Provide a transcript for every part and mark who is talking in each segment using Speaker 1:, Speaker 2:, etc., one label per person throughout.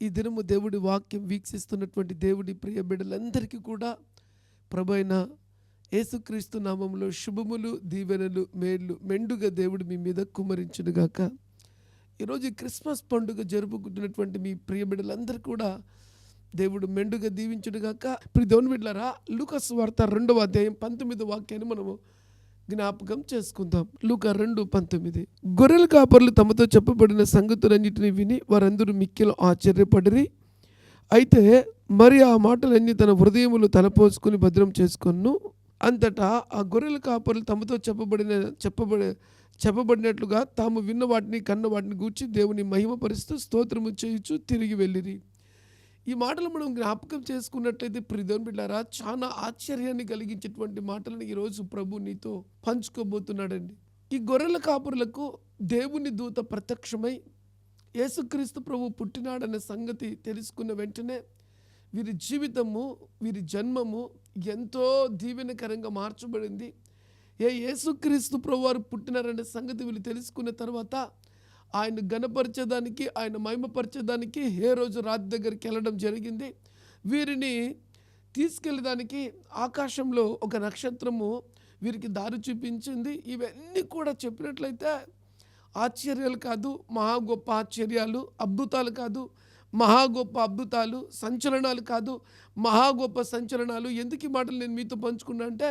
Speaker 1: ఈ దినము దేవుడి వాక్యం వీక్షిస్తున్నటువంటి దేవుడి ప్రియ బిడ్డలందరికీ కూడా ప్రభైన యేసుక్రీస్తు నామంలో శుభములు దీవెనలు మేళ్ళు మెండుగా దేవుడు మీ మీద కుమరించునుగాక ఈరోజు క్రిస్మస్ పండుగ జరుపుకుంటున్నటువంటి మీ ప్రియ బిడ్డలందరూ కూడా దేవుడు మెండుగా దీవించుడుగాక ఇప్పుడు దేవుని బిడ్డలారా లూకస్ వార్త రెండవ అధ్యాయం పంతొమ్మిది వాక్యాన్ని మనము జ్ఞాపకం చేసుకుందాం. లూక రెండు పంతొమ్మిది. గొర్రెల కాపర్లు తమతో చెప్పబడిన సంగతులన్నిటిని విని వారందరూ మిక్కిలో ఆశ్చర్యపడిరి. అయితే మరి ఆ మాటలన్నీ తన హృదయములు తలపోసుకుని భద్రం చేసుకొను అంతటా ఆ గొర్రెల కాపర్లు తమతో చెప్పబడిన చెప్పబడి చెప్పబడినట్లుగా తాము విన్న వాటిని కన్న వాటిని గూర్చి దేవుని మహిమపరుస్తూ స్తోత్రము చేయుచు తిరిగి వెళ్ళిరి. ఈ మాటలు మనం జ్ఞాపకం చేసుకున్నట్లయితే ప్రిదోన్ బిడ్డారా చాలా ఆశ్చర్యాన్ని కలిగించేటువంటి మాటలను ఈరోజు ప్రభు నీతో పంచుకోబోతున్నాడండి. ఈ గొర్రెల కాపురులకు దేవుని దూత ప్రత్యక్షమై యేసుక్రీస్తు ప్రభు పుట్టినాడనే సంగతి తెలుసుకున్న వెంటనే వీరి జీవితము వీరి జన్మము ఎంతో దీవెనకరంగా మార్చబడింది. ఏ యేసుక్రీస్తు ప్రభు వారు పుట్టినారనే సంగతి వీళ్ళు తెలుసుకున్న తర్వాత ఆయన గణపరచడానికి ఆయన మహిమపరచడానికి ఏ రోజు రాతి దగ్గరికి వెళ్ళడం జరిగింది. వీరిని తీసుకెళ్ళడానికి ఆకాశంలో ఒక నక్షత్రము వీరికి దారి చూపించింది. ఇవన్నీ కూడా చెప్పినట్లయితే ఆశ్చర్యాలు కాదు మహా గొప్ప ఆశ్చర్యాలు అద్భుతాలు కాదు మహా గొప్ప అద్భుతాలు సంచలనాలు కాదు మహా గొప్ప సంచలనాలు. ఎందుకు ఈ మాటలు నేను మీతో పంచుకున్నా అంటే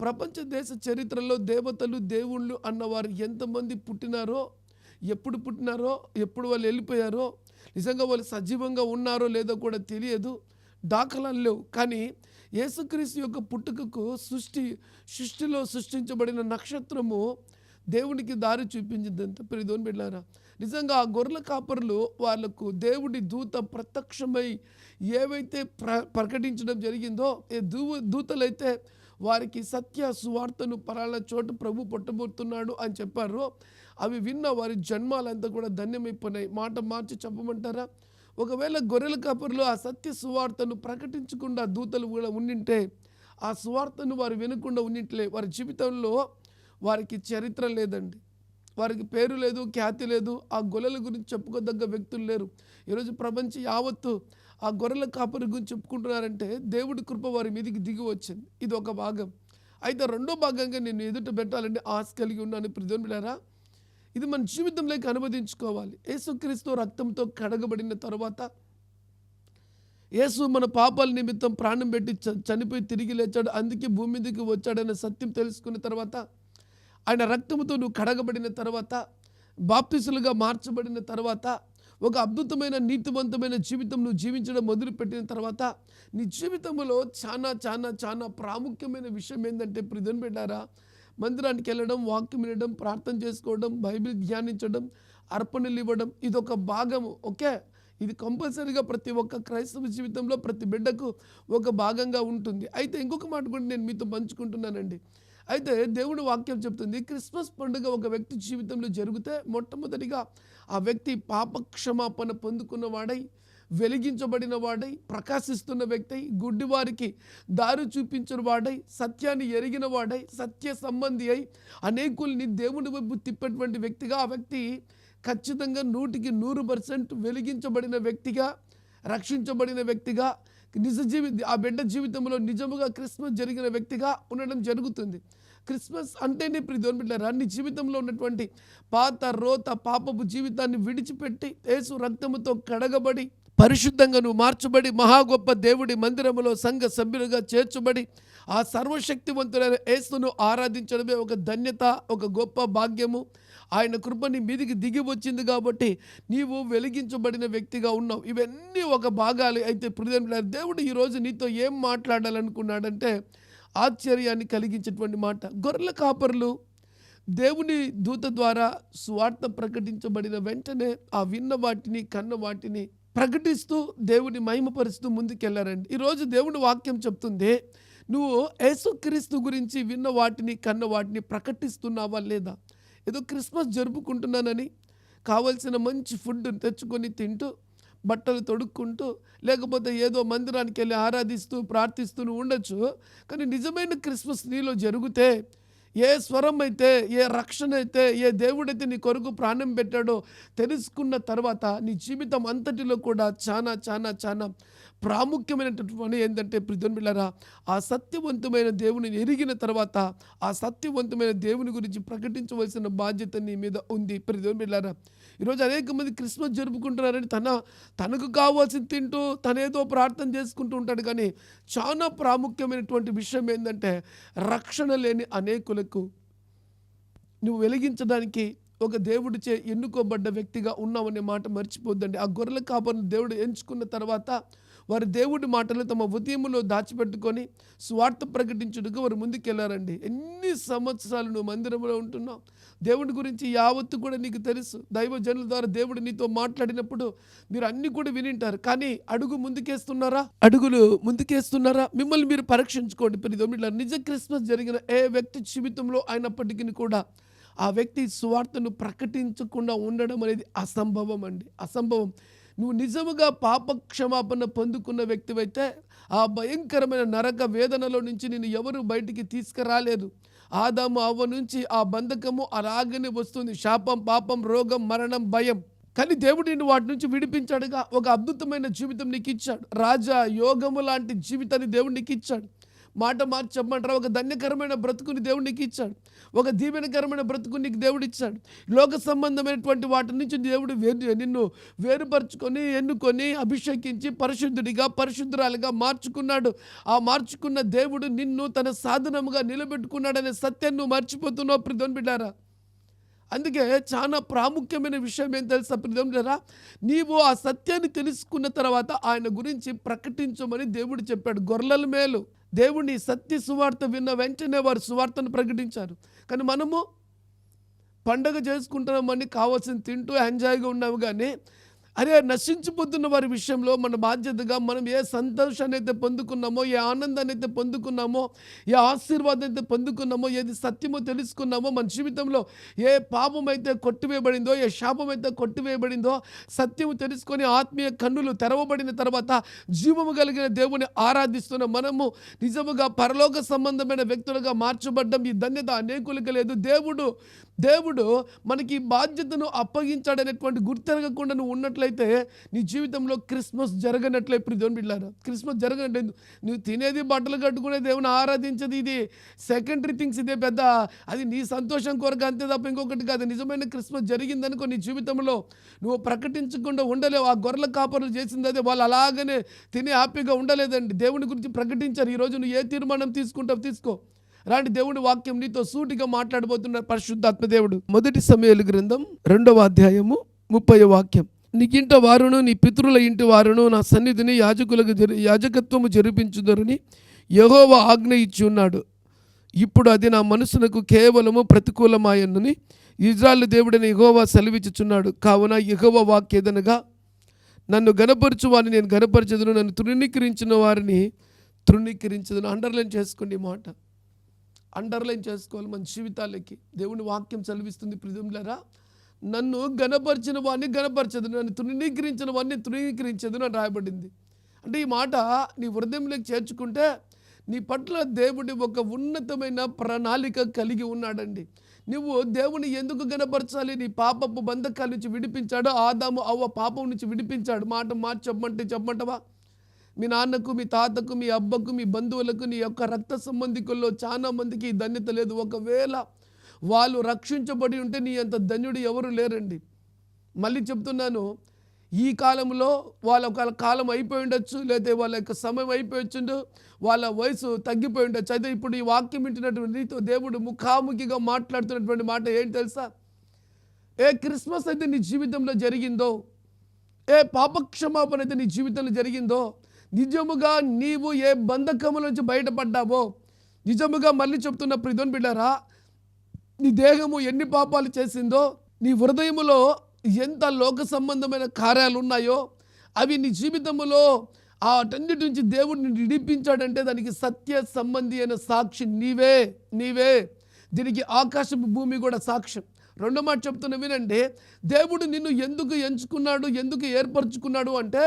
Speaker 1: ప్రపంచ దేశ చరిత్రలో దేవతలు దేవుళ్ళు అన్నవారు ఎంతమంది పుట్టినారో ఎప్పుడు పుట్టినారో ఎప్పుడు వాళ్ళు వెళ్ళిపోయారో నిజంగా వాళ్ళు సజీవంగా ఉన్నారో లేదో కూడా తెలియదు. దాఖలాలు లేవు. కానీ యేసుక్రీస్తు యొక్క పుట్టుకకు సృష్టి సృష్టిలో సృష్టించబడిన నక్షత్రము దేవునికి దారి చూపించిందంత ప్రియదోని బిడ్డారా నిజంగా ఆ గొర్రెల కాపరులు వాళ్ళకు దేవుడి దూత ప్రత్యక్షమై ఏవైతే ప్ర ప్రకటించడం జరిగిందో ఏ దూ దూతలైతే వారికి సత్య సువార్తను పరాల చోటు ప్రభు పుట్టబోతున్నాడు అని చెప్పారు. అవి విన్న వారి జన్మాలంతా కూడా ధన్యమైపోయినాయి మాట మార్చి చెప్పమంటారా? ఒకవేళ గొర్రెల కాపరులు ఆ సత్య సువార్తను ప్రకటించకుండా దూతలు కూడా ఉండింటే ఆ సువార్తను వారు వినకుండా ఉండింట్లే. వారి జీవితంలో వారికి చరిత్ర లేదండి. వారికి పేరు లేదు ఖ్యాతి లేదు. ఆ గొర్రెల గురించి చెప్పుకోదగ్గ వ్యక్తులు లేరు. ఈరోజు ప్రపంచం యావత్తు ఆ గొర్రెల కాపరి గురించి చెప్పుకుంటున్నారంటే దేవుడి కృప వారి మీదకి దిగి వచ్చింది. ఇది ఒక భాగం. అయితే రెండో భాగంగా నేను ఎదుట పెట్టాలంటే ఆశ కలిగి ఉన్నాను. ప్రజలు ఇది మన జీవితంలోకి అనువదించుకోవాలి. యేసుక్రీస్తు రక్తంతో కడగబడిన తర్వాత యేసు మన పాపాల నిమిత్తం ప్రాణం పెట్టి చనిపోయి తిరిగి లేచాడు. అందుకే భూమి మీదకి వచ్చాడనే సత్యం తెలుసుకున్న తర్వాత ఆయన రక్తంతో నువ్వు కడగబడిన తర్వాత బాప్తిసులుగా మార్చబడిన తర్వాత ఒక అద్భుతమైన నీతివంతమైన జీవితం నువ్వు జీవించడం మొదలుపెట్టిన తర్వాత నీ జీవితంలో చాలా చాలా చాలా ప్రాముఖ్యమైన విషయం ఏంటంటే ప్రిధన్ పెట్టారా మందిరానికి వెళ్ళడం వాక్యం వినడం ప్రార్థన చేసుకోవడం బైబిల్ ధ్యానించడం అర్పణలు ఇవ్వడం ఇది ఒక భాగము. ఓకే? ఇది కంపల్సరీగా ప్రతి ఒక్క క్రైస్తవ జీవితంలో ప్రతి బిడ్డకు ఒక భాగంగా ఉంటుంది. అయితే ఇంకొక మాట కూడా నేను మీతో పంచుకుంటున్నానండి. అయితే దేవుడు వాక్యం చెప్తుంది క్రిస్మస్ పండుగ ఒక వ్యక్తి జీవితంలో జరిగితే మొట్టమొదటిగా ఆ వ్యక్తి పాప క్షమాపణ పొందుకున్నవాడై వెలిగించబడిన వాడై ప్రకాశిస్తున్న వ్యక్తి గుడ్డి వారికి దారి చూపించిన వాడై సత్యాన్ని ఎరిగిన వాడై సత్య సంబంధి అయి అనేకుల్ని దేవుని వైపు తిప్పేటువంటి వ్యక్తిగా ఆ వ్యక్తి ఖచ్చితంగా నూటికి నూరు పర్సెంట్ వెలిగించబడిన వ్యక్తిగా రక్షించబడిన వ్యక్తిగా నిజ జీవి ఆ బిడ్డ జీవితంలో నిజముగా క్రిస్మస్ జరిగిన వ్యక్తిగా ఉండడం జరుగుతుంది. క్రిస్మస్ అంటేనే ప్రిధోని బిడ్డారా నీ జీవితంలో ఉన్నటువంటి పాత రోత పాపపు జీవితాన్ని విడిచిపెట్టి యేసు రక్తముతో కడగబడి పరిశుద్ధంగా నువ్వు మార్చబడి మహా గొప్ప దేవుడి మందిరములో సంఘ సభ్యులుగా చేర్చబడి ఆ సర్వశక్తివంతుడైన యేసును ఆరాధించడమే ఒక ధన్యత ఒక గొప్ప భాగ్యము. ఆయన కృపని మీదికి దిగి వచ్చింది కాబట్టి నీవు వెలిగించబడిన వ్యక్తిగా ఉన్నావు. ఇవన్నీ ఒక భాగాలు అయితే ప్రియమైన దేవుడు ఈరోజు నీతో ఏం మాట్లాడాలనుకున్నాడంటే ఆశ్చర్యాన్ని కలిగించేటువంటి మాట. గొర్రెల కాపరులు దేవుని దూత ద్వారా స్వార్థ ప్రకటించబడిన వెంటనే ఆ విన్న వాటిని కన్న వాటిని ప్రకటిస్తూ దేవుని మహిమపరుస్తూ ముందుకెళ్ళారండి ఈరోజు దేవుని వాక్యం చెప్తుంది నువ్వు యేసుక్రీస్తు గురించి విన్న వాటిని కన్న వాటిని ప్రకటిస్తున్నావా లేదా? ఏదో క్రిస్మస్ జరుపుకుంటున్నానని కావలసిన మంచి ఫుడ్ తెచ్చుకొని తింటూ బట్టలు తొడుక్కుంటూ లేకపోతే ఏదో మందిరానికి వెళ్ళి ఆరాధిస్తూ ప్రార్థిస్తూ ఉండొచ్చు. కానీ నిజమైన క్రిస్మస్ నీలో జరిగితే ఏ స్వరం అయితే ఏ రక్షణ అయితే ఏ దేవుడైతే నీ కొరకు ప్రాణం పెట్టాడో తెలుసుకున్న తర్వాత నీ జీవితం అంతటిలో కూడా చాలా చాలా చాలా ప్రాముఖ్యమైనటువంటి పని ఏంటంటే ప్రిధన్మిళ్ళరా ఆ సత్యవంతమైన దేవుని ఎరిగిన తర్వాత ఆ సత్యవంతమైన దేవుని గురించి ప్రకటించవలసిన బాధ్యత నీ మీద ఉంది ప్రిధన్మిళ్ళరా ఈరోజు అనేక మంది క్రిస్మస్ జరుపుకుంటున్నారని తన తనకు కావాల్సింది తింటూ తనేదో ప్రార్థన చేసుకుంటూ ఉంటాడు. కానీ చాలా ప్రాముఖ్యమైనటువంటి విషయం ఏంటంటే రక్షణ లేని అనేకులకు నువ్వు వెలిగించడానికి ఒక దేవుడిచే ఎన్నుకోబడ్డ వ్యక్తిగా ఉన్నావనే మాట మర్చిపోద్దండి. ఆ గొర్రెల కాపరిని దేవుడు ఎంచుకున్న తర్వాత వారు దేవుడి మాటలు తమ ఉదయములో దాచిపెట్టుకొని స్వార్థ ప్రకటించుటకు వారు ముందుకెళ్ళారండి. ఎన్ని సంవత్సరాలు నువ్వు మందిరంలో ఉంటున్నావు? దేవుడి గురించి యావత్తు కూడా నీకు తెలుసు. దైవ జనుల ద్వారా దేవుడు నీతో మాట్లాడినప్పుడు మీరు అన్ని కూడా వినింటారు. కానీ అడుగు ముందుకేస్తున్నారా? అడుగులు ముందుకేస్తున్నారా? మిమ్మల్ని మీరు పరీక్షించుకోండి. ప్రియమిళ్ళ నిజ క్రిస్మస్ జరిగిన ఏ వ్యక్తి జీవితంలో అయినప్పటికీ కూడా ఆ వ్యక్తి సువార్తను ప్రకటించకుండా ఉండడం అనేది అసంభవం అండి. అసంభవం. నువ్వు నిజముగా పాప క్షమాపణ పొందుకున్న వ్యక్తివైతే ఆ భయంకరమైన నరక వేదనలో నుంచి నేను ఎవరు బయటికి తీసుకురాలేదు. ఆదాము అవ్వ నుంచి ఆ బంధకము అలాగనే వస్తుంది. శాపం పాపం రోగం మరణం భయం. కానీ దేవుడు నిన్ను వాటి నుంచి విడిపించాడుగా. ఒక అద్భుతమైన జీవితం నీకు ఇచ్చాడు రాజా యోగము లాంటి జీవితాన్ని దేవుడు నీకు ఇచ్చాడు మాట మార్చి చెప్పమంటారా ఒక ధన్యకరమైన బ్రతుకుని దేవుడు నీకు ఇచ్చాడు. ఒక దీవెనకరమైన బ్రతుకు నీకు దేవుడు ఇచ్చాడు. లోక సంబంధమైనటువంటి వాటి నుంచి దేవుడు వేరు నిన్ను వేరుపరుచుకొని ఎన్నుకొని అభిషేకించి పరిశుద్ధుడిగా పరిశుద్ధురాలుగా మార్చుకున్నాడు. ఆ మార్చుకున్న దేవుడు నిన్ను తన సాధనముగా నిలబెట్టుకున్నాడనే సత్యాన్ని నువ్వు మర్చిపోతున్నావు ప్రిధోన్ బిడ్డారా. అందుకే చాలా ప్రాముఖ్యమైన విషయం ఏం తెలుసా ప్రియంలరా? నీవు ఆ సత్యాన్ని తెలుసుకున్న తర్వాత ఆయన గురించి ప్రకటించమని దేవుడు చెప్పాడు. గొర్రెల మేలు. దేవుని సత్య సువార్త విన్న వెంటనే వారు సువార్తను ప్రకటించారు. కానీ మనము పండగ చేసుకుంటున్నామని కావాల్సిన తింటూ ఎంజాయ్గా ఉన్నాము కానీ అరే నశించిపోతున్న వారి విషయంలో మన బాధ్యతగా మనం ఏ సంతోషాన్ని అయితే పొందుకున్నామో ఏ ఆనందాన్ని అయితే పొందుకున్నామో ఏ ఆశీర్వాదం అయితే పొందుకున్నామో ఏది సత్యమో తెలుసుకున్నామో మన జీవితంలో ఏ పాపం అయితే కొట్టివేయబడిందో ఏ శాపం అయితే కొట్టివేయబడిందో సత్యము తెలుసుకొని ఆత్మీయ కన్నులు తెరవబడిన తర్వాత జీవము కలిగిన దేవుని ఆరాధిస్తున్న మనము నిజముగా పరలోక సంబంధమైన వ్యక్తులుగా మార్చబడ్డం ఈ ధన్యత అనేకులకు లేదు. దేవుడు దేవుడు మనకి బాధ్యతను అప్పగించాడనేటువంటి గుర్తెరగకుండా నువ్వు ఉన్నట్లయితే నీ జీవితంలో క్రిస్మస్ జరగనట్లే ఇప్పుడు దేవుని బిడ్డారు క్రిస్మస్ జరగనట్లేదు నువ్వు తినేది బట్టలు కట్టుకునే దేవుని ఆరాధించేది ఇది. సెకండరీ థింగ్స్ ఇదే పెద్ద. అది నీ సంతోషం కొరకు అంతే తప్ప ఇంకొకటి కాదు. నిజమైన క్రిస్మస్ జరిగిందనుకో నీ జీవితంలో నువ్వు ప్రకటించకుండా ఉండలేవు. ఆ గొర్రెల కాపరులు చేసింది అదే. వాళ్ళు అలాగనే తిని హ్యాపీగా ఉండలేదండి. దేవుని గురించి ప్రకటించారు. ఈరోజు నువ్వు ఏ తీర్మానం తీసుకుంటావు? తీసుకో. రాంటి దేవుడి వాక్యం నీతో సూటిగా మాట్లాడబోతున్నారు పరిశుద్ధాత్మ దేవుడు. మొదటి సమయాలు గ్రంథం రెండవ అధ్యాయము ముప్పై వాక్యం. నీకింట వారును నీ పితరుల ఇంటి వారును నా సన్నిధిని యాజకులకు జరి యాజకత్వము జరిపించుదరని యహోవ ఆజ్ఞ ఇచ్చి ఉన్నాడు. ఇప్పుడు అది నా మనసునకు కేవలము ప్రతికూలమాయన్నని ఇజ్రాయల్ దేవుడని యహోవా సెలవిచ్చుచున్నాడు. కావున యహోవ వాక్యేదనగా నన్ను గనపరచు వారిని నేను గనపరచదును నన్ను తృణీకరించిన వారిని తృణీకరించదును. అండర్లైన్ చేసుకోండి మాట. అండర్లైన్ చేసుకోవాలి మన జీవితాలకి. దేవుని వాక్యం చదివిస్తుంది ప్రిదుములరా నన్ను గనపరిచిన వాడిని గనపరచదు నన్ను తృణీకరించిన వాడిని తృణీకరించదు అని రాయబడింది. అంటే ఈ మాట నీ హృదయంలోకి చేర్చుకుంటే నీ పట్ల దేవుడి ఒక ఉన్నతమైన ప్రణాళిక కలిగి ఉన్నాడండి. నువ్వు దేవుని ఎందుకు గనపరచాలి నీ పాపపు బంధకాల నుంచి విడిపించాడు ఆదాము అవ్వ పాపం నుంచి విడిపించాడు. మాట మార్చి చెప్పమంటే చెప్పమంటవా? మీ నాన్నకు మీ తాతకు మీ అబ్బకు మీ బంధువులకు నీ యొక్క రక్త సంబంధికుల్లో చాలా మందికి ఈ ధన్యత లేదు. ఒకవేళ వాళ్ళు రక్షించబడి ఉంటే నీ అంత ధన్యుడు ఎవరు లేరండి. మళ్ళీ చెప్తున్నాను ఈ కాలంలో వాళ్ళ ఒక కాలం అయిపోయి ఉండొచ్చు లేదా వాళ్ళ యొక్క సమయం అయిపోయి వాళ్ళ వయసు తగ్గిపోయి ఉండొచ్చు. అయితే ఇప్పుడు ఈ వాక్యం వింటున్నటువంటి నీతో దేవుడు ముఖాముఖిగా మాట్లాడుతున్నటువంటి మాట ఏంటి తెలుసా? ఏ క్రిస్మస్ అయితే నీ జీవితంలో జరిగిందో ఏ పాపక్షమాపణ అయితే నీ జీవితంలో జరిగిందో నిజముగా నీవు ఏ బంధకముల నుంచి బయటపడ్డావో నిజముగా మళ్ళీ చెప్తున్న ప్రిధోన్ బిడ్డారా నీ దేహము ఎన్ని పాపాలు చేసిందో నీ హృదయములో ఎంత లోక సంబంధమైన కార్యాలు ఉన్నాయో అవి నీ జీవితంలో ఆ అటన్నిటి నుంచి దేవుడిని విడిపించాడంటే దానికి సత్య సంబంధి అయిన సాక్షి నీవే నీవే. దీనికి ఆకాశపు భూమి కూడా సాక్ష్యం రెండో మాట చెప్తున్న వినండి దేవుడు నిన్ను ఎందుకు ఎంచుకున్నాడు ఎందుకు ఏర్పరచుకున్నాడు అంటే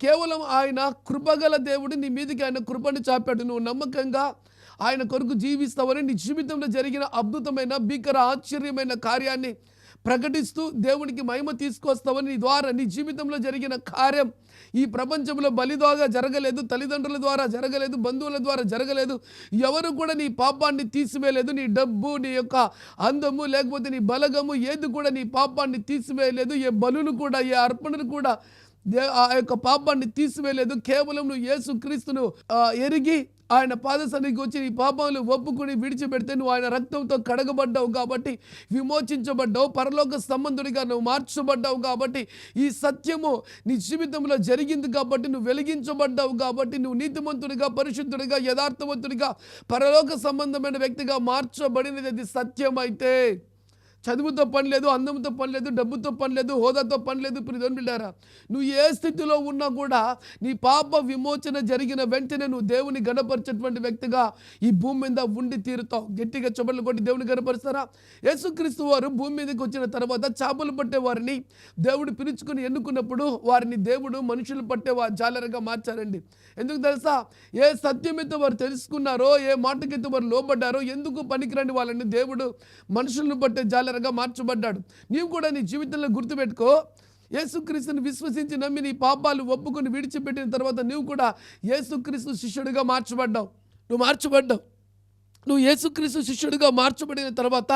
Speaker 1: కేవలం ఆయన కృపగల దేవుడు నీ మీదకి ఆయన కృపను చాపాడు. నువ్వు నమ్మకంగా ఆయన కొరకు జీవిస్తావని నీ జీవితంలో జరిగిన అద్భుతమైన భీకర ఆశ్చర్యమైన కార్యాన్ని ప్రకటిస్తూ దేవునికి మహిమ తీసుకొస్తావని నీ ద్వారా నీ జీవితంలో జరిగిన కార్యం ఈ ప్రపంచంలో బలిదాగా జరగలేదు తల్లిదండ్రుల ద్వారా జరగలేదు బంధువుల ద్వారా జరగలేదు. ఎవరు కూడా నీ పాపాన్ని తీసివేయలేదు. నీ డబ్బు నీ యొక్క అందము లేకపోతే నీ బలగము ఏది కూడా నీ పాపాన్ని తీసివేయలేదు. ఏ బలులు కూడా ఏ అర్పణలు కూడా ఆ యొక్క పాపాన్ని తీసివేయలేదు. కేవలం నువ్వు యేసుక్రీస్తును ఎరిగి ఆయన పాదసన్నిధికి వచ్చి నీ పాపాలు ఒప్పుకుని విడిచిపెడితే నువ్వు ఆయన రక్తంతో కడగబడ్డావు కాబట్టి విమోచించబడ్డావు. పరలోక సంబంధుడిగా నువ్వు మార్చబడ్డావు కాబట్టి ఈ సత్యము నీ జీవితంలో జరిగింది కాబట్టి నువ్వు వెలిగించబడ్డావు కాబట్టి నువ్వు నీతిమంతుడిగా పరిశుద్ధుడిగా యథార్థవంతుడిగా పరలోక సంబంధమైన వ్యక్తిగా మార్చబడినది అది సత్యం అయితే చదువుతో పని లేదు అందంతో పని లేదు డబ్బుతో పని లేదు హోదాతో పని లేదు ప్రిధోన్ బిడ్డారా నువ్వు ఏ స్థితిలో ఉన్నా కూడా నీ పాప విమోచన జరిగిన వెంటనే నువ్వు దేవుని గణపరిచేటువంటి వ్యక్తిగా ఈ భూమి మీద ఉండి తీరుతావు. గట్టిగా చెబులు కొట్టి దేవుని గణపరుస్తారా? యేసుక్రీస్తు వారు భూమి మీదకి వచ్చిన తర్వాత చేపలు పట్టే వారిని దేవుడు పిలుచుకుని ఎన్నుకున్నప్పుడు వారిని దేవుడు మనుషులు పట్టే వారు జాలరగా మార్చారండి. ఎందుకు తెలుసా? ఏ సత్యమైతే వారు తెలుసుకున్నారో ఏ మాటకైతే వారు లోబడ్డారో ఎందుకు పనికిరండి వాళ్ళని దేవుడు మనుషులను పట్టే జాలరగా మార్చబడ్డాడు. నీవు కూడా నీ జీవితంలో గుర్తుపెట్టుకో. యేసుక్రీస్తుని విశ్వసించి నమ్మి నీ పాపాలు ఒప్పుకొని విడిచిపెట్టిన తర్వాత నువ్వు కూడా యేసుక్రీస్తు శిష్యుడిగా మార్చబడ్డావు. నువ్వు మార్చబడ్డావు. నువ్వు యేసుక్రీస్తు శిష్యుడిగా మార్చబడిన తర్వాత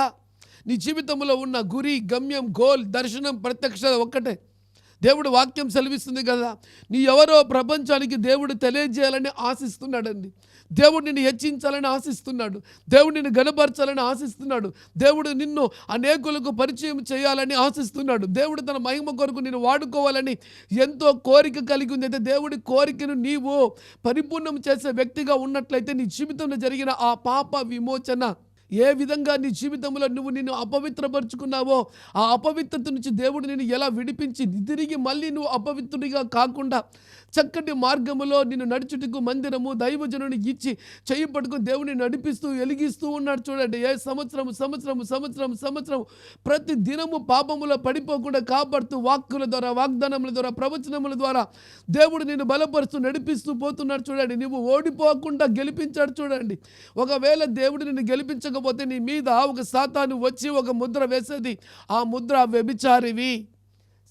Speaker 1: నీ జీవితంలో ఉన్న గురి గమ్యం గోల్ దర్శనం ప్రత్యక్ష ఒక్కటే. దేవుడు వాక్యం సెలవిస్తుంది కదా. నీ ఎవరో ప్రపంచానికి దేవుడు తెలియజేయాలని ఆశిస్తున్నాడండి. దేవుడు నిన్ను హెచ్చించాలని ఆశిస్తున్నాడు. దేవుడు నిన్ను గనపరచాలని ఆశిస్తున్నాడు. దేవుడు నిన్ను అనేకులకు పరిచయం చేయాలని ఆశిస్తున్నాడు. దేవుడు తన మహిమ కొరకు నిన్ను వాడుకోవాలని ఎంతో కోరిక కలిగి ఉంది. అయితే దేవుడి కోరికను నీవు పరిపూర్ణం చేసే వ్యక్తిగా ఉన్నట్లయితే నీ జీవితంలో జరిగిన ఆ పాప విమోచన ఏ విధంగా నీ జీవితంలో నువ్వు నిన్ను అపవిత్రపరుచుకున్నావో ఆ అపవిత్రత నుంచి దేవుడు నిన్ను ఎలా విడిపించి తిరిగి మళ్ళీ నువ్వు అపవిత్రుడిగా కాకుండా చక్కటి మార్గములో నిన్ను నడుచుటకు మందిరము దైవజనుని ఇచ్చి చెయ్యి పట్టుకుని దేవుని నడిపిస్తూ వెలిగిస్తూ ఉన్నాడు చూడండి. ఏ సంవత్సరం సంవత్సరం సంవత్సరం సంవత్సరం ప్రతి దినము పాపములో పడిపోకుండా కాపాడుతూ వాక్కుల ద్వారా వాగ్దానముల ద్వారా ప్రవచనముల ద్వారా దేవుడు నిన్ను బలపరుస్తూ నడిపిస్తూ పోతున్నాడు చూడండి. నువ్వు ఓడిపోకుండా గెలిపించాడు చూడండి. ఒకవేళ దేవుడు నిన్ను గెలిపించకపోతే నీ మీద ఒక సాతాను వచ్చి ఒక ముద్ర వేసేది. ఆ ముద్ర వ్యభిచారివి.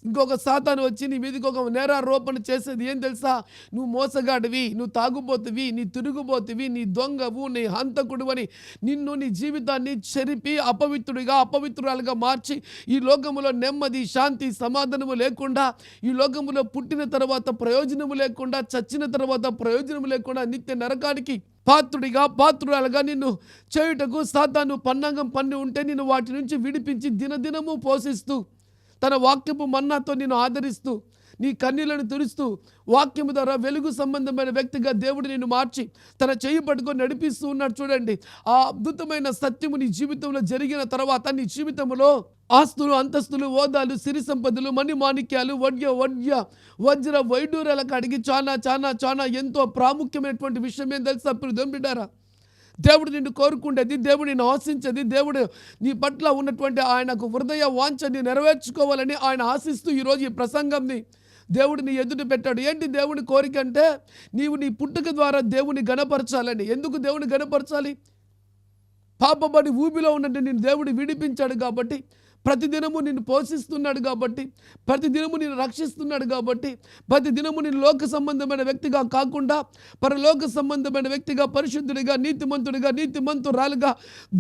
Speaker 1: ఇంకొక సాతాను వచ్చి నీ మీదకి ఒక నేరారోపణ చేసేది ఏం తెలుసా? నువ్వు మోసగాడివి నువ్వు తాగుబోతువి నీ తిరుగుబోతువి నీ దొంగవు నీ హంతకుడు అని నిన్ను నీ జీవితాన్ని చెరిపి అపవిత్రుడిగా అపవిత్రురాలుగా మార్చి ఈ లోకములో నెమ్మది శాంతి సమాధానము లేకుండా ఈ లోకములో పుట్టిన తర్వాత ప్రయోజనము లేకుండా చచ్చిన తర్వాత ప్రయోజనము లేకుండా నిత్య నరకానికి పాత్రుడిగా పాత్రురాలుగా నిన్ను చేయుటకు సాతాను పన్నాగం పన్ని ఉంటే నిన్ను వాటి నుంచి విడిపించి దినదినము పోషిస్తూ తన వాక్యపు మన్నాతో నేను ఆదరిస్తూ నీ కన్నీలను తుడుస్తూ వాక్యము ద్వారా వెలుగు సంబంధమైన వ్యక్తిగా దేవుడు నిన్ను మార్చి తన చేయి పట్టుకొని నడిపిస్తూ ఉన్నాడు చూడండి. ఆ అద్భుతమైన సత్యము నీ జీవితంలో జరిగిన తర్వాత నీ జీవితంలో ఆస్తులు అంతస్తులు హోదాలు సిరి సంపదలు మణి మాణిక్యాలు వడ్య వడ్య వజ్ర వైడూరాలకు అడిగి చాలా చాలా చాలా ఎంతో ప్రాముఖ్యమైనటువంటి విషయం ఏం తెలుసా? ప్రియం బిడ్డారా దేవుడు నిన్ను కోరుకుండేది దేవుడు నిన్ను ఆశించేది దేవుడు నీ పట్ల ఉన్నటువంటి ఆయనకు హృదయ వాంఛని నెరవేర్చుకోవాలని ఆయన ఆశిస్తూ ఈరోజు ఈ ప్రసంగంని దేవుడిని నీ ఎదుట పెట్టాడు. ఏంటి దేవుని కోరిక అంటే? నీవు నీ పుట్టుక ద్వారా దేవుని గణపరచాలని. ఎందుకు దేవుని గణపరచాలి? పాపబడి ఊబిలో ఉన్నట్టు నేను దేవుడు విడిపించాడు కాబట్టి ప్రతిదినము నిన్ను పోషిస్తున్నాడు కాబట్టి ప్రతిదినము నిన్ను రక్షిస్తున్నాడు కాబట్టి ప్రతిదినము నేను లోక సంబంధమైన వ్యక్తిగా కాకుండా పరలోక సంబంధమైన వ్యక్తిగా పరిశుద్ధుడిగా నీతిమంతుడిగా నీతిమంతురాలుగా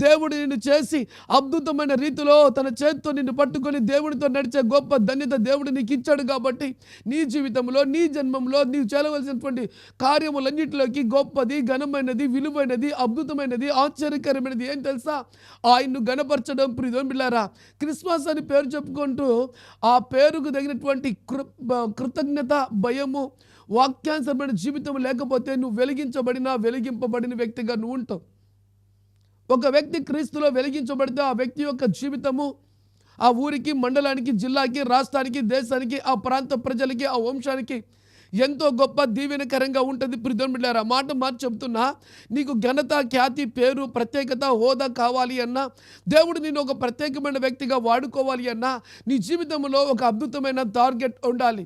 Speaker 1: దేవుడు నిన్ను చేసి అద్భుతమైన రీతిలో తన చేతితో నిన్ను పట్టుకొని దేవుడితో నడిచే గొప్ప ధన్యత దేవుడు నీకు ఇచ్చాడు కాబట్టి నీ జీవితంలో నీ జన్మంలో నీవు చేయవలసినటువంటి కార్యములన్నింటిలోకి గొప్పది ఘనమైనది విలువైనది అద్భుతమైనది ఆశ్చర్యకరమైనది ఏం తెలుసా? ఆయన్ను గణపరచడం ప్రిదోమిలారా బిళ్ళారా క్రిస్మస్ అని పేరు చెప్పుకుంటూ ఆ పేరుకు తగినటువంటి కృ బ- కృతజ్ఞత భయము వాక్యాన్సరమైన జీవితం లేకపోతే నువ్వు వెలిగించబడిన వెలిగింపబడిన వ్యక్తిగా నువ్వు ఉంటావు. ఒక వ్యక్తి క్రీస్తులో వెలిగించబడితే ఆ వ్యక్తి యొక్క జీవితము ఆ ఊరికి మండలానికి జిల్లాకి రాష్ట్రానికి దేశానికి ఆ ప్రాంత ప్రజలకి ఆ వంశానికి ఎంతో గొప్ప దీవెనకరంగా ఉంటుంది. ప్రిధం బిడ్డారా మాట మాట చెప్తున్నా నీకు ఘనత ఖ్యాతి పేరు ప్రత్యేకత హోదా కావాలి అన్నా దేవుడు నేను ఒక ప్రత్యేకమైన వ్యక్తిగా వాడుకోవాలి అన్నా నీ జీవితంలో ఒక అద్భుతమైన టార్గెట్ ఉండాలి.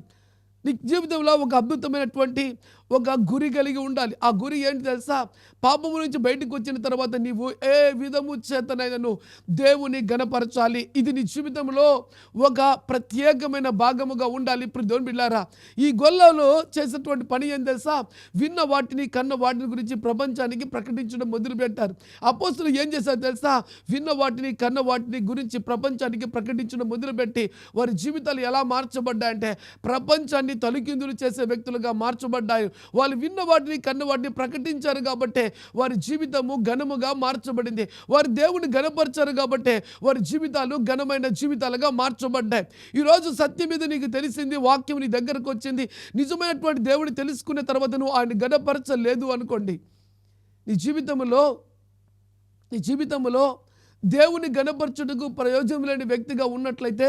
Speaker 1: నీ జీవితంలో ఒక అద్భుతమైనటువంటి ఒక గురి కలిగి ఉండాలి. ఆ గురి ఏంటి తెలుసా? పాపము నుంచి బయటకు వచ్చిన తర్వాత నీవు ఏ విధము చేతనైనను దేవుని గణపరచాలి. ఇది నీ జీవితంలో ఒక ప్రత్యేకమైన భాగముగా ఉండాలి. ఇప్పుడు దేవుని బిళ్ళారా ఈ గొల్లలో చేసినటువంటి పని ఏం తెలుసా? విన్న వాటిని కన్న వాటిని గురించి ప్రపంచానికి ప్రకటించడం మొదలుపెట్టారు. అపోస్తులు ఏం చేశారు తెలుసా? విన్న వాటిని కన్న వాటిని గురించి ప్రపంచానికి ప్రకటించడం మొదలుపెట్టి వారి జీవితాలు ఎలా మార్చబడ్డాయంటే ప్రపంచాన్ని తలకిందులు చేసే వ్యక్తులుగా మార్చబడ్డాయి. వాళ్ళు విన్న వాటిని కన్న వాటిని ప్రకటించారు కాబట్టి వారి జీవితము ఘనముగా మార్చబడింది. వారి దేవుని ఘనపరిచారు కాబట్టి వారి జీవితాలు ఘనమైన జీవితాలుగా మార్చబడ్డాయి. ఈరోజు సత్యం మీద నీకు తెలిసింది వాక్యం నీ దగ్గరకు వచ్చింది. నిజమైనటువంటి దేవుని తెలుసుకున్న తర్వాత నువ్వు ఆయన ఘనపరచలేదు అనుకోండి. నీ జీవితంలో నీ జీవితంలో దేవుని గణపరచుటకు ప్రయోజనం లేని వ్యక్తిగా ఉన్నట్లయితే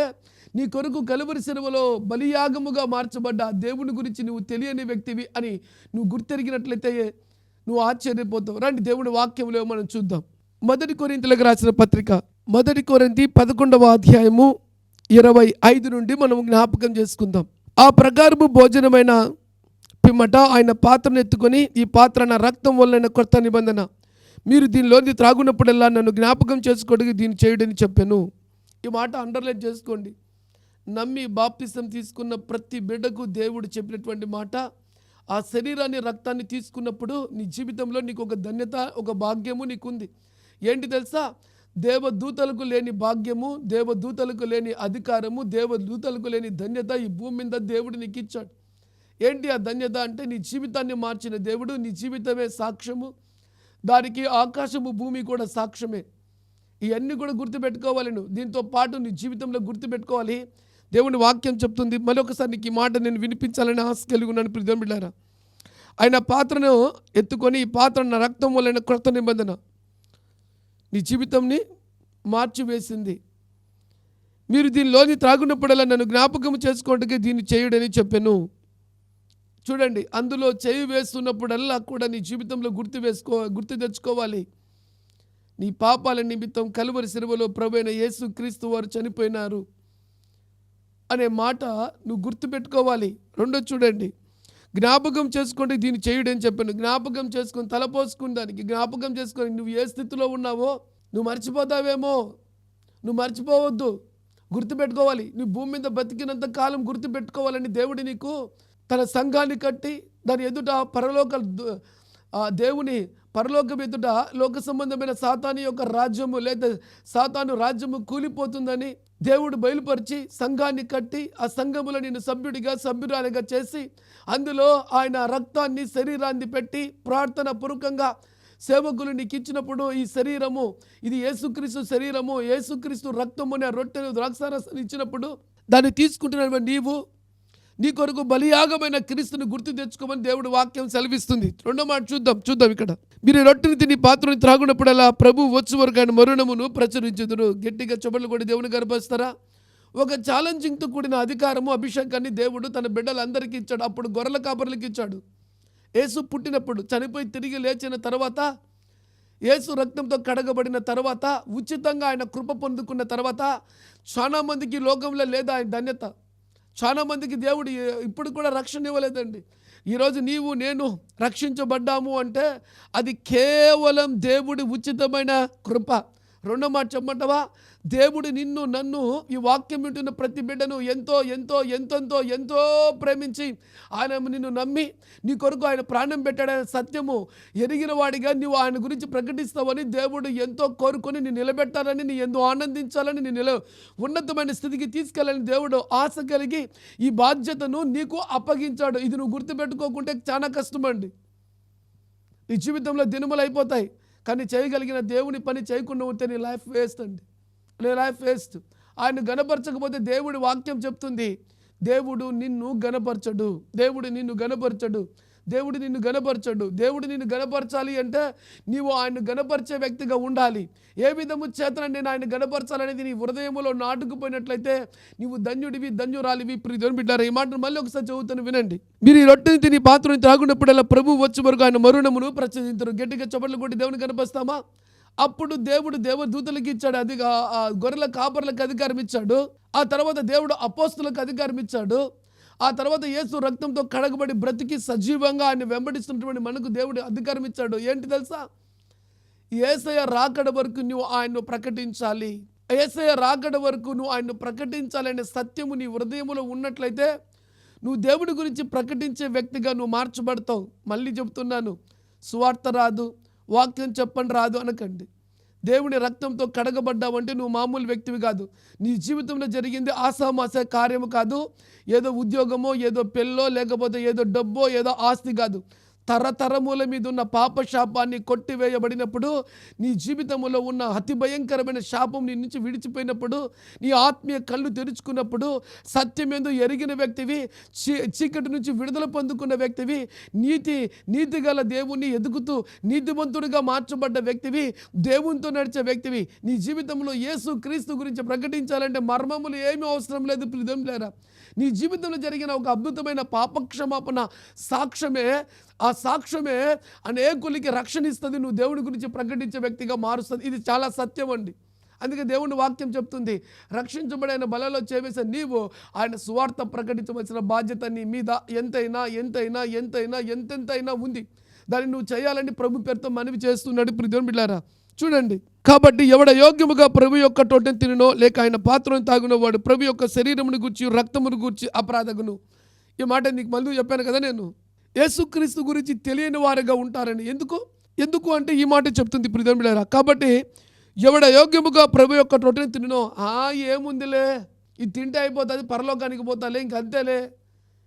Speaker 1: నీ కొరకు కలువరి సెలవులో బలియాగముగా మార్చబడ్డ ఆ దేవుని గురించి నువ్వు తెలియని వ్యక్తివి అని నువ్వు గుర్తెరిగినట్లయితే నువ్వు ఆశ్చర్యపోతావు. రండి దేవుడి వాక్యంలో మనం చూద్దాం. మొదటి కొరింతలకు రాసిన పత్రిక మొదటి కొరింతి పదకొండవ అధ్యాయము ఇరవై ఐదు నుండి మనం జ్ఞాపకం చేసుకుందాం. ఆ ప్రకారము భోజనమైన పిమ్మట ఆయన పాత్రను ఎత్తుకొని ఈ పాత్ర నా రక్తం వలన కొత్త నిబంధన. మీరు దీనిలోని త్రాగునప్పుడల్లా నన్ను జ్ఞాపకం చేసుకోవడానికి దీన్ని చేయడని చెప్పాను. ఈ మాట అండర్లైన్ చేసుకోండి. నమ్మి బాప్తిసం తీసుకున్న ప్రతి బిడ్డకు దేవుడు చెప్పినటువంటి మాట ఆ శరీరాన్ని రక్తాన్ని తీసుకున్నప్పుడు నీ జీవితంలో నీకు ఒక ధన్యత ఒక భాగ్యము నీకుంది. ఏంటి తెలుసా? దేవదూతలకు లేని భాగ్యము దేవదూతలకు లేని అధికారము దేవదూతలకు లేని ధన్యత ఈ భూమి మీద దేవుడు నీకు ఇచ్చాడు. ఏంటి ఆ ధన్యత అంటే నీ జీవితాన్ని మార్చిన దేవుడు నీ జీవితమే సాక్ష్యము. దానికి ఆకాశము భూమి కూడా సాక్ష్యమే. ఇవన్నీ కూడా గుర్తుపెట్టుకోవాలి నువ్వు దీంతో పాటు నీ జీవితంలో గుర్తుపెట్టుకోవాలి. దేవుని వాక్యం చెప్తుంది. మరొకసారి నీకు ఈ మాట నేను వినిపించాలని ఆశ కలిగి ఉన్నాను ప్రియం ఆయన పాత్రను ఎత్తుకొని ఈ పాత్ర నా రక్తం వలన క్రొత్త నిబంధన. నీ జీవితంని మార్చివేసింది. మీరు దీనిలోని త్రాగున్నప్పుడల్లా నన్ను జ్ఞాపకం చేసుకోవడానికి దీన్ని చేయుడని చెప్పాను. చూడండి అందులో చేయి వేస్తున్నప్పుడల్లా కూడా నీ జీవితంలో గుర్తు వేసుకో గుర్తు తెచ్చుకోవాలి. నీ పాపాల నిమిత్తం కలువరి సిరువలో ప్రభైన యేసు క్రీస్తు వారు చనిపోయినారు. అనే మాట నువ్వు గుర్తుపెట్టుకోవాలి. రెండో చూడండి. జ్ఞాపకం చేసుకుంటే దీన్ని చేయుడని చెప్పాను. జ్ఞాపకం చేసుకొని తలపోసుకుని దానికి జ్ఞాపకం చేసుకొని నువ్వు ఏ స్థితిలో ఉన్నావో నువ్వు మర్చిపోతావేమో. నువ్వు మర్చిపోవద్దు. గుర్తుపెట్టుకోవాలి. నీ భూమి మీద బతికినంత కాలం గుర్తుపెట్టుకోవాలని దేవుడి నీకు తన సంఘాన్ని కట్టి దాని ఎదుట పరలోక దు- ఆ దేవుని పరలోకం ఎదుట లోక సంబంధమైన సాతాను యొక్క రాజ్యము లేదా సాతాను రాజ్యము కూలిపోతుందని దేవుడు బయలుపరిచి సంఘాన్ని కట్టి ఆ సంఘములో నేను సభ్యుడిగా సభ్యురాలిగా చేసి అందులో ఆయన రక్తాన్ని శరీరాన్ని పెట్టి ప్రార్థన పూర్వకంగా సేవకులు నీకు ఇచ్చినప్పుడు ఈ శరీరము ఇది యేసుక్రీస్తు శరీరము యేసుక్రీస్తు రక్తము అనే రొట్టెను ద్రాక్షారసం ఇచ్చినప్పుడు దాన్ని తీసుకుంటున్న నీవు నీ కొరకు బలియాగమైన క్రీస్తుని గుర్తు తెచ్చుకోమని దేవుడు వాక్యం సెలవిస్తుంది. రెండో మాట చూద్దాం చూద్దాం ఇక్కడ. మీరు రొట్టెని తిని పాత్రని త్రాగునప్పుడల్లా ప్రభు వచ్చి వరకు ఆయన మరుణమును ప్రచురించుదురు. గట్టిగా చెబులు కూడా దేవుని గర్భిస్తారా ఒక ఛాలెంజింగ్తో కూడిన అధికారము అభిషేకాన్ని దేవుడు తన బిడ్డలందరికీ ఇచ్చాడు. అప్పుడు గొర్రెల కాపరులకి ఇచ్చాడు. యేసు పుట్టినప్పుడు చనిపోయి తిరిగి లేచిన తర్వాత యేసు రక్తంతో కడగబడిన తర్వాత ఉచితంగా ఆయన కృప పొందుకున్న తర్వాత చాలామందికి లోకంలో లేదా ఆయన ధన్యత. చాలా మందికి దేవుడు ఇప్పుడు కూడా రక్షణ ఇవ్వలేదండి. ఈరోజు నీవు నేను రక్షించబడ్డాము అంటే అది కేవలం దేవుడి ఉచితమైన కృప. రెండో మాట చెప్పమంటావా? దేవుడు నిన్ను నన్ను ఈ వాక్యం వింటున్న ప్రతి బిడ్డను ఎంతో ఎంతో ఎంతెంతో ఎంతో ప్రేమించి ఆయన నిన్ను నమ్మి నీ కొరకు ఆయన ప్రాణం పెట్టాడనే సత్యము ఎరిగిన వాడిగా నీవు ఆయన గురించి ప్రకటిస్తావని దేవుడు ఎంతో కోరుకొని నీ నిలబెట్టాలని నీ ఎంతో ఆనందించాలని నీ నిల ఉన్నతమైన స్థితికి తీసుకెళ్ళాలని దేవుడు ఆశ కలిగి ఈ బాధ్యతను నీకు అప్పగించాడు. ఇది నువ్వు గుర్తుపెట్టుకోకుంటే చాలా కష్టమండి. నీ జీవితంలో దినములు అయిపోతాయి. కానీ చేయగలిగిన దేవుని పని చేయకుండా ఉంటే నీ లైఫ్ వేస్ట్ అండి. నీ లైఫ్ వేస్ట్ ఆయన గనపరచకపోతే దేవుడి వాక్యం చెప్తుంది దేవుడు నిన్ను గనపరచడు దేవుడు నిన్ను గనపరచడు దేవుడు నిన్ను గనపరచడు దేవుడు నిన్ను గనపరచాలి అంటే నీవు ఆయన గనపరిచే వ్యక్తిగా ఉండాలి. ఏ విధము చేతన నేను ఆయన గనపరచాలనేది నీ హృదయంలో నాటుకుపోయినట్లయితే నీవు ధన్యుడివి ధన్యురాలివి. ప్రియని బిడ్డారు ఈ మాటను మళ్ళీ ఒకసారి చదువుతాను వినండి. మీరు ఈ రొట్టెని తిని పాత్రని త్రాగునప్పుడల్లా ప్రభు వచ్చే వరకు ఆయన మరుణమును ప్రచురించరు గట్టిగా చప్పట్లు కొట్టి దేవుని కనిపిస్తామా అప్పుడు దేవుడు దేవదూతలకు ఇచ్చాడు అది గొర్రెల కాపర్లకు అధికారం ఇచ్చాడు. ఆ తర్వాత దేవుడు అపోస్తులకు అధికారం ఇచ్చాడు. ఆ తర్వాత యేసు రక్తంతో కడగబడి బ్రతికి సజీవంగా ఆయన వెంబడిస్తున్నటువంటి మనకు దేవుడు అధికారం ఇచ్చాడు. ఏంటి తెలుసా? ఏసయ రాకడ వరకు నువ్వు ఆయన్ను ప్రకటించాలి. ఏసయ రాకడ వరకు నువ్వు ఆయన్ను ప్రకటించాలనే సత్యము నీ హృదయములో ఉన్నట్లయితే నువ్వు దేవుడి గురించి ప్రకటించే వ్యక్తిగా నువ్వు మార్చబడతావు. మళ్ళీ చెప్తున్నాను సువార్త రాదు వాక్యం చెప్పండి రాదు అనకండి. దేవుని రక్తంతో కడగబడ్డావంటే నువ్వు మామూలు వ్యక్తివి కాదు. నీ జీవితంలో జరిగింది ఆసామాస కార్యము కాదు. ఏదో ఉద్యోగమో ఏదో పెళ్ళో లేకపోతే ఏదో డబ్బో ఏదో ఆస్తి కాదు. తరతరముల మీద ఉన్న పాప శాపాన్ని కొట్టివేయబడినప్పుడు నీ జీవితంలో ఉన్న అతి భయంకరమైన శాపం నీ నుంచి విడిచిపోయినప్పుడు నీ ఆత్మీయ కళ్ళు తెరుచుకున్నప్పుడు సత్యమేందు ఎరిగిన వ్యక్తివి చీ చీకటి నుంచి విడుదల పొందుకున్న వ్యక్తివి నీతి నీతి గల దేవుణ్ణి ఎదుగుతూ నీతివంతుడిగా మార్చబడ్డ వ్యక్తివి దేవునితో నడిచే వ్యక్తివి నీ జీవితంలో యేసు క్రీస్తు గురించి ప్రకటించాలంటే మర్మములు ఏమీ అవసరం లేదు ప్రియం లేరా నీ జీవితంలో జరిగిన ఒక అద్భుతమైన పాపక్షమాపణ సాక్ష్యమే ఆ సాక్ష్యమే అనేకులకి రక్షణ ఇస్తుంది నువ్వు దేవుడి గురించి ప్రకటించే వ్యక్తిగా మారుస్తుంది. ఇది చాలా సత్యం అండి. అందుకే దేవుని వాక్యం చెప్తుంది రక్షించబడిన బలలో చేవేసే నీవు ఆయన సువార్త ప్రకటించవలసిన బాధ్యత నీ మీద ఎంతైనా ఎంతైనా ఎంతైనా ఎంతెంతైనా ఉంది. దాన్ని నువ్వు చేయాలని ప్రభు పేరుతో మనవి చేస్తున్నాడు. ఇప్పుడు దేవుని బిడ్డారా చూడండి. కాబట్టి ఎవడ యోగ్యముగా ప్రభు యొక్క తోటను తిననో లేక ఆయన పాత్రను తాగునో వాడు ప్రభు యొక్క శరీరమును గూర్చి రక్తమును గూర్చి అపరాధగును. ఈ మాట నీకు మళ్ళీ చెప్పాను కదా నేను. యేసుక్రీస్తు గురించి తెలియని వారుగా ఉంటారని. ఎందుకు? ఎందుకు అంటే ఈ మాట చెప్తుంది ప్రిదంబిడారా కాబట్టి ఎవడ యోగ్యముగా ప్రభు యొక్క రొట్టెని తిననో ఆ ఏముందిలే? ఇది తింటే అయిపోతుంది పరలోకానికి పోతాలే ఇంక అంతేలే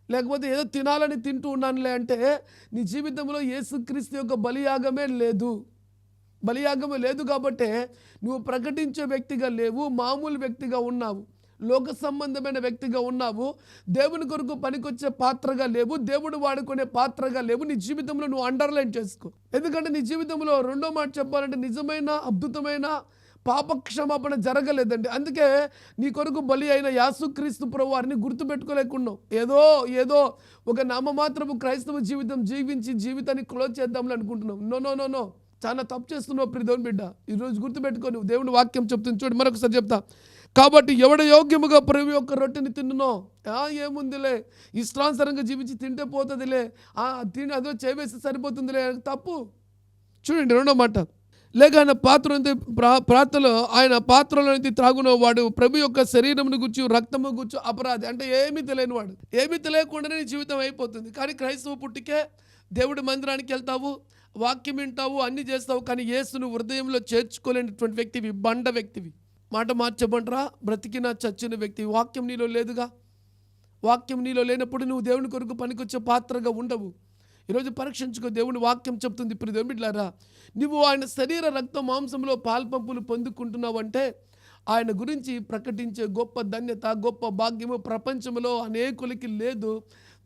Speaker 1: లేకపోతే ఏదో తినాలని తింటూ ఉన్నానులే అంటే నీ జీవితంలో యేసుక్రీస్తు యొక్క బలియాగమే లేదు. బలియాగమే లేదు కాబట్టే నువ్వు ప్రకటించే వ్యక్తిగా లేవు మామూలు వ్యక్తిగా ఉన్నావు. లోక సంబంధమైన వ్యక్తిగా ఉన్నావు. దేవుని కొరకు పనికొచ్చే పాత్రగా లేవు. దేవుడు వాడుకునే పాత్రగా లేవు. నీ జీవితంలో నువ్వు అండర్లైన్ చేసుకో. ఎందుకంటే నీ జీవితంలో రెండో మాట చెప్పాలంటే నిజమైన అద్భుతమైన పాప క్షమాపణ జరగలేదండి. అందుకే నీ కొరకు బలి అయిన యాసుక్రీస్తు ప్రభువారిని గుర్తుపెట్టుకోలేకున్నావు. ఏదో ఏదో ఒక నామమాత్రపు క్రైస్తవ జీవితం జీవించి జీవితాన్ని క్లోజ్ చేద్దామని అనుకుంటున్నావు. No no no no. చాలా తప్పు చేస్తున్నావు ప్రిధోన్ బిడ్డ. ఈరోజు గుర్తుపెట్టుకో నువ్వు. దేవుని వాక్యం చెప్తుంది చూడు. మరొకసారి చెప్తా. కాబట్టి ఎవడ యోగ్యముగా ప్రభు యొక్క రొట్టెని తిన్నునో ఏముందిలే. ఇష్టానుసరంగా జీవించి తింటే పోతుందిలే. తిని అదో చేవేస్తే సరిపోతుందిలే. తప్పు. చూడండి రెండో మాట. లేక ఆయన పాత్ర ప్రా ప్రార్థనలో ఆయన పాత్రలో త్రాగున వాడు ప్రభు యొక్క శరీరమును గుర్చి రక్తము గుర్చు అపరాధి. అంటే ఏమీ తెలియని వాడు. ఏమీ తెలియకుండానే నీ జీవితం అయిపోతుంది. కానీ క్రైస్తవ పుట్టికే దేవుడి మందిరానికి వెళ్తావు వాక్యం వింటావు అన్ని చేస్తావు కానీ ఏసును హృదయంలో చేర్చుకోలేనటువంటి వ్యక్తివి బండ వ్యక్తివి. మాట మార్చబండ్రా? బ్రతికిన చచ్చిన వ్యక్తి వాక్యం నీలో లేదుగా? వాక్యం నీలో లేనప్పుడు నువ్వు దేవుని కొరకు పనికొచ్చే పాత్రగా ఉండవు. ఈరోజు పరీక్షించుకో దేవుని వాక్యం చెప్తుంది. ఇప్పుడు దేవుడిలారా నువ్వు ఆయన శరీర రక్త మాంసంలో పాల్పంపులు పొందుకుంటున్నావంటే ఆయన గురించి ప్రకటించే గొప్ప ధన్యత గొప్ప భాగ్యము ప్రపంచంలో అనేకులకి లేదు.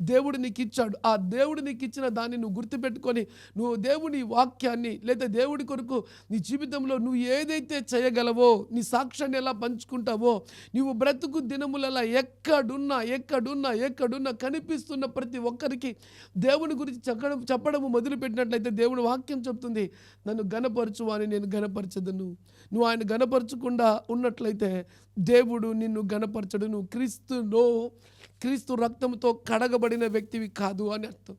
Speaker 1: దేవుడు నీకు ఇచ్చాడు ఆ దేవుడు నీకు ఇచ్చిన దాన్ని నువ్వు గుర్తుపెట్టుకొని నువ్వు దేవుని వాక్యాన్ని లేదా దేవుడి కొరకు నీ జీవితంలో నువ్వు ఏదైతే చేయగలవో నీ సాక్ష్యాన్ని ఎలా పంచుకుంటావో నువ్వు బ్రతుకు దినములలో ఎక్కడున్నా ఎక్కడున్నా ఎక్కడున్నా కనిపిస్తున్న ప్రతి ఒక్కరికి దేవుని గురించి చెప్పడం చెప్పడము మొదలుపెట్టినట్లయితే దేవుని వాక్యం చెప్తుంది. నన్ను గనపరచు అని నేను గనపరచదను నువ్వు ఆయన గనపరచకుండా ఉన్నట్లయితే దేవుడు నిన్ను గనపరచడు నువ్వు క్రీస్తులో క్రీస్తు రక్తంతో కడగబడిన వ్యక్తివి కాదు అని అర్థం.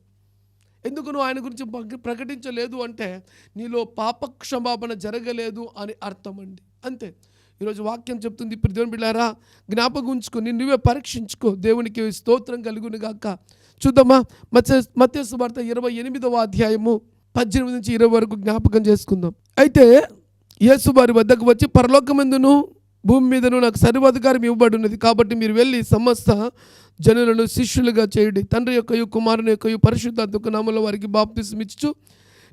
Speaker 1: ఎందుకు నువ్వు ఆయన గురించి ప్రకటించలేదు అంటే నీలో పాపక్షమాపణ జరగలేదు అని అర్థం అండి. అంతే. ఈరోజు వాక్యం చెప్తుంది ఇప్పుడు దేవుని బిళ్ళారా జ్ఞాపకం ఉంచుకొని నువ్వే పరీక్షించుకో. దేవునికి స్తోత్రం కలుగును గాక. చూద్దామా? మత్స్య మత్స్య వార్త ఇరవై ఎనిమిదవ అధ్యాయము పద్దెనిమిది నుంచి ఇరవై వరకు జ్ఞాపకం చేసుకుందాం. అయితే యేసు వారి వద్దకు వచ్చి పరలోకమందును భూమి మీదను నాకు సర్వాధికారం ఇవ్వబడి ఉన్నది కాబట్టి మీరు వెళ్ళి సమస్త జనులను శిష్యులుగా చేయండి. తండ్రి యొక్కయు కుమారుని యొక్కయు పరిశుద్ధాత్మక నామంలో వారికి బాప్తిస్మిచ్చు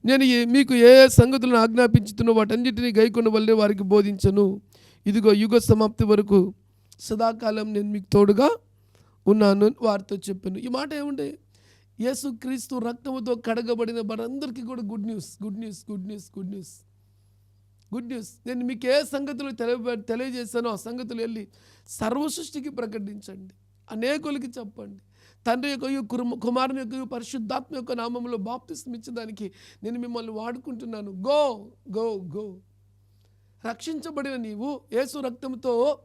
Speaker 1: నేను ఏ- మీకు ఏ ఏ సంగతులను ఆజ్ఞాపించుతున్నో వాటన్నిటిని గైకొన్న వల్లే వారికి బోధించను. ఇదిగో యుగ సమాప్తి వరకు సదాకాలం నేను మీకు తోడుగా ఉన్నాను వారితో చెప్పాను. ఈ మాట ఏముండే? యేసుక్రీస్తు రక్తముతో కడగబడిన వారందరికీ కూడా good news good news good news good news good news నేను మీకు ఏ సంగతులు తెలియ తెలియజేశానో ఆ సంగతులు వెళ్ళి సర్వసృష్టికి ప్రకటించండి. అనేకులకి చెప్పండి. తండ్రి యొక్క కురు- కుమారుని యొక్క పరిశుద్ధాత్మ యొక్క నామంలో బాప్తిస్తం ఇచ్చేదానికి నేను మిమ్మల్ని వాడుకుంటున్నాను. గో గో గో రక్షించబడిన నీవు యేసు రక్తంతో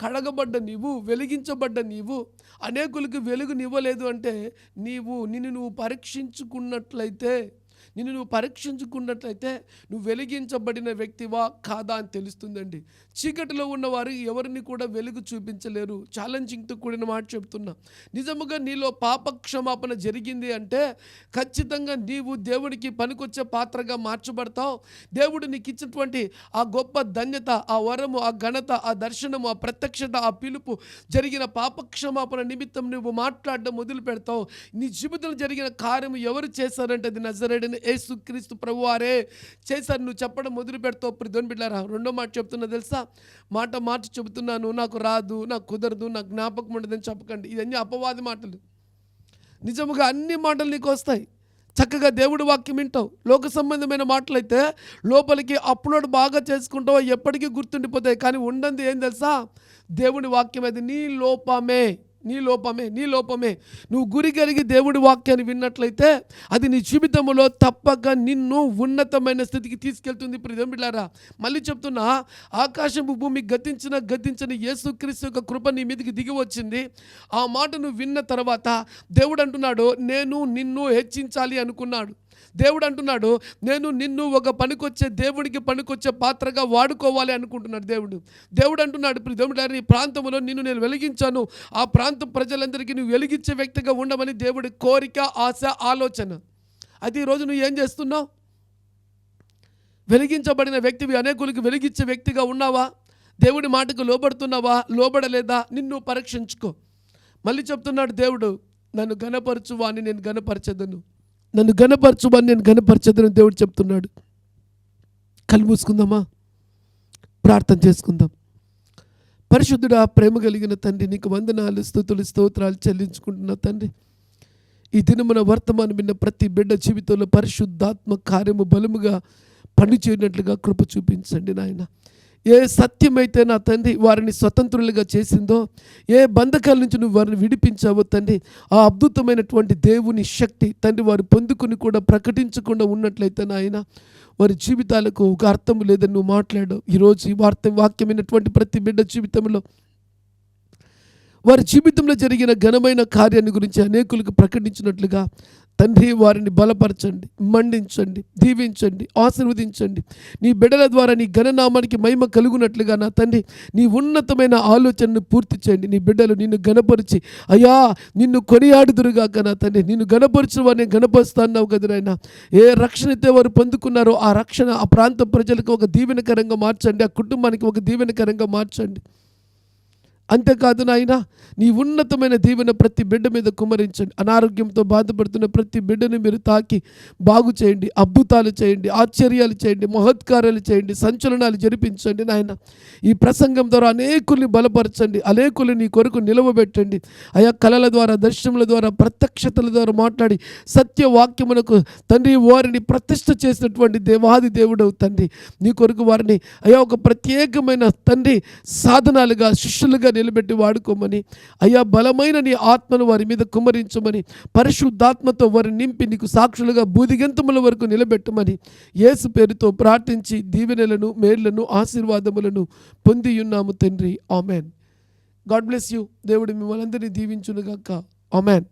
Speaker 1: కడగబడ్డ నీవు వెలిగించబడ్డ నీవు అనేకులకు వెలుగునివ్వలేదు అంటే నీవు నిన్ను నువ్వు పరీక్షించుకున్నట్లయితే నిన్ను నువ్వు పరీక్షించుకున్నట్లయితే నువ్వు వెలిగించబడిన వ్యక్తివా కాదా అని తెలుస్తుందండి. చీకటిలో ఉన్నవారు ఎవరిని కూడా వెలుగు చూపించలేరు. ఛాలెంజింగ్తో కూడిన మాట చెప్తున్నా. నిజముగా నీలో పాప క్షమాపణ జరిగింది అంటే ఖచ్చితంగా నీవు దేవుడికి పనికొచ్చే పాత్రగా మార్చబడతావు. దేవుడు నీకు ఇచ్చినటువంటి ఆ గొప్ప ధన్యత ఆ వరము ఆ ఘనత ఆ దర్శనము ఆ ప్రత్యక్షత ఆ పిలుపు జరిగిన పాప క్షమాపణ నిమిత్తం నువ్వు మాట్లాడడం మొదలు పెడతావు నీ జీవితంలో జరిగిన కార్యము ఎవరు చేశారంటే అది నజరేడిన యేసుక్రీస్తు ప్రభువారే చేశారు నువ్వు చెప్పడం మొదలు పెడతావు. ప్రిధోని బిడ్డారా రెండో మాట చెప్తున్నా తెలుసా? మాట మాట చెబుతున్నాను నాకు రాదు నాకు కుదరదు నాకు జ్ఞాపకం ఉండదని చెప్పకండి. ఇదన్నీ అపవాది మాటలు. నిజముగా అన్ని మాటలు నీకు వస్తాయి. చక్కగా దేవుడి వాక్యం వింటావు. లోక సంబంధమైన మాటలైతే లోపలికి అప్లోడ్ బాగా చేసుకుంటావు ఎప్పటికీ గుర్తుండిపోతాయి. కానీ ఉండంది ఏం తెలుసా? దేవుడి వాక్యం అది నీ లోపమే. నీ లోపమే నీ లోపమే. నువ్వు గురి కలిగి దేవుడి వాక్యాన్ని విన్నట్లయితే అది నీ జీవితంలో తప్పక నిన్ను ఉన్నతమైన స్థితికి తీసుకెళ్తుంది ప్రియంబిళ్ళారా మళ్ళీ చెప్తున్నా ఆకాశము భూమి గతించిన గతించిన యేసుక్రీస్తు యొక్క కృప నీ మీదకి దిగి వచ్చింది. ఆ మాట నువ్వు విన్న తర్వాత దేవుడు అంటున్నాడు నేను నిన్ను హెచ్చించాలి అనుకున్నాడు. దేవుడు అంటున్నాడు నేను నిన్ను ఒక పనికొచ్చే దేవుడికి పనికొచ్చే పాత్రగా వాడుకోవాలి అనుకుంటున్నాడు దేవుడు. దేవుడు అంటున్నాడు "ప్రియ దేవుడు ఈ ప్రాంతంలో నిన్ను నేను వెలిగించాను. ఆ ప్రాంత ప్రజలందరికీ నువ్వు వెలిగించే వ్యక్తిగా ఉండమని దేవుడి కోరిక ఆశ ఆలోచన. అది ఈరోజు నువ్వు ఏం చేస్తున్నావు? వెలిగించబడిన వ్యక్తివి అనేకులకు వెలిగించే వ్యక్తిగా ఉన్నావా? దేవుడి మాటకు లోబడుతున్నావా? లోబడలేదా? నిన్ను పరీక్షించుకో. మళ్ళీ చెప్తున్నాడు దేవుడు నన్ను గనపరచువాని నేను గనపరచదను నన్ను గనపరచువాని నేను గనపరచదను దేవుడు చెప్తున్నాడు. కళ్ళు మూసుకుందామా? ప్రార్థన చేసుకుందాం. పరిశుద్ధుడా ప్రేమ కలిగిన తండ్రి నీకు వందనాలు స్థుతులు స్తోత్రాలు చెల్లించుకుంటున్నా తండ్రి. ఈ దినమున వర్తమానం విన్న ప్రతి బిడ్డ జీవితంలో పరిశుద్ధాత్మ కార్యము బలముగా పనిచేయనట్లుగా కృప చూపించండి నాయన. ఏ సత్యమైతే నా తండ్రి వారిని స్వతంత్రులుగా చేసిందో ఏ బంధకాల నుంచి నువ్వు వారిని విడిపించావో తండ్రి ఆ అద్భుతమైనటువంటి దేవుని శక్తి తండ్రి వారు పొందుకుని కూడా ప్రకటించకుండా ఉన్నట్లయితే నాయన వారి జీవితాలకు ఒక అర్థం లేదని నువ్వు మాట్లాడావు ఈరోజు ఈ వార్త వాక్యమైనటువంటి ప్రతి బిడ్డ జీవితంలో వారి జీవితంలో జరిగిన ఘనమైన కార్యాన్ని గురించి అనేకులకు ప్రకటించినట్లుగా తండ్రి వారిని బలపరచండి మండించండి దీవించండి ఆశీర్వదించండి. నీ బిడల ద్వారా నీ ఘననామానికి మహిమ కలుగునట్లుగా నా తండ్రి నీ ఉన్నతమైన ఆలోచనను పూర్తి చేయండి. నీ బిడ్డలు నిన్ను గణపరిచి అయ్యా నిన్ను కొనియాడుదురుగాక నా తండ్రి. నిన్ను గణపరిచిన వారిని గణపరుస్తాన్నావు కదా ఏ రక్షణ అయితే వారు పొందుకున్నారో ఆ రక్షణ ఆ ప్రాంత ప్రజలకు ఒక దీవెనకరంగా మార్చండి. ఆ కుటుంబానికి ఒక దీవెనకరంగా మార్చండి. అంతేకాదు నాయన నీ ఉన్నతమైన దీవెన ప్రతి బిడ్డ మీద కుమరించండి అనారోగ్యంతో బాధపడుతున్న ప్రతి బిడ్డని మీరు తాకి బాగు చేయండి అద్భుతాలు చేయండి ఆశ్చర్యాలు చేయండి మహత్కారాలు చేయండి సంచలనాలు జరిపించండి నాయన. ఈ ప్రసంగం ద్వారా అనేకుల్ని బలపరచండి అనేకుల్ని నీ కొరకు నిలవబెట్టండి. ఆయా కళల ద్వారా దర్శనముల ద్వారా ప్రత్యక్షతల ద్వారా మాట్లాడి సత్యవాక్యమునకు తండ్రి వారిని ప్రతిష్ఠ చేసినటువంటి దేవాది దేవుడు తండ్రి. నీ కొరకు వారిని అయా ఒక ప్రత్యేకమైన తండ్రి సాధనాలుగా శిష్యులుగా నిలబెట్టి వాడుకోమని. అయ్యా బలమైన నీ ఆత్మను వారి మీద కుమరించమని పరిశుద్ధాత్మతో వారిని నింపి నీకు సాక్షులుగా బూదిగంతముల వరకు నిలబెట్టమని. యేసు పేరుతో ప్రార్థించి దీవెనలను మేళ్ళను ఆశీర్వాదములను పొందియున్నాము తండ్రి. ఆమెన్. God bless you. దేవుడు మిమ్మల్ని అందరినీ దీవించునుగాక. ఆమెన్.